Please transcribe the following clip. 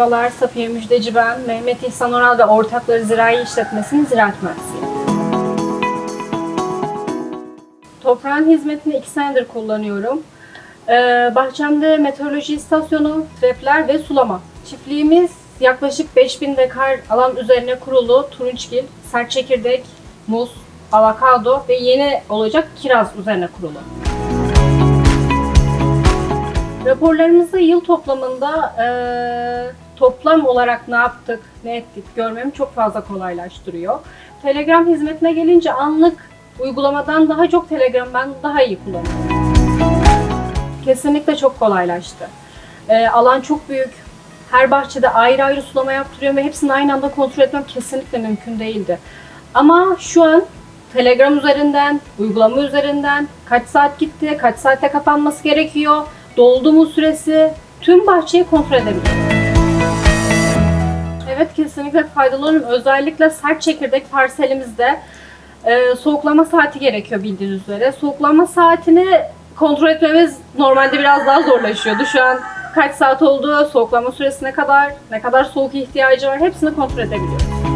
Merhabalar, Safiye Müjdeci ben. Mehmet İhsan Oral ve Ortakları Zirai İşletmesi'nin ziraat mühendisiyim. Toprağın hizmetini iki senedir kullanıyorum. Ee, bahçemde meteoroloji istasyonu, trepler ve sulama. Çiftliğimiz yaklaşık 5000 dekar alan üzerine kurulu turunçgil, sert çekirdek, muz, avokado ve yeni olacak kiraz üzerine kurulu. Raporlarımızı yıl toplamında eee, toplam olarak ne yaptık, ne ettik görmemi çok fazla kolaylaştırıyor. Telegram hizmetine gelince anlık uygulamadan daha çok Telegram ben daha iyi kullanıyorum. Kesinlikle çok kolaylaştı. Eee, alan çok büyük. Her bahçede ayrı ayrı sulama yaptırıyorum ve hepsini aynı anda kontrol etmem kesinlikle mümkün değildi. Ama şu an Telegram üzerinden, uygulama üzerinden kaç saat gitti, kaç saatte kapanması gerekiyor, doldu mu süresi, tüm bahçeyi kontrol edebiliyorum. Evet kesinlikle faydalanıyorum. Özellikle sert çekirdek parselimizde e, soğuklama saati gerekiyor bildiğiniz üzere. Soğuklama saatini kontrol etmemiz normalde biraz daha zorlaşıyordu. Şu an kaç saat oldu, soğuklama süresine kadar, ne kadar soğuk ihtiyacı var hepsini kontrol edebiliyoruz.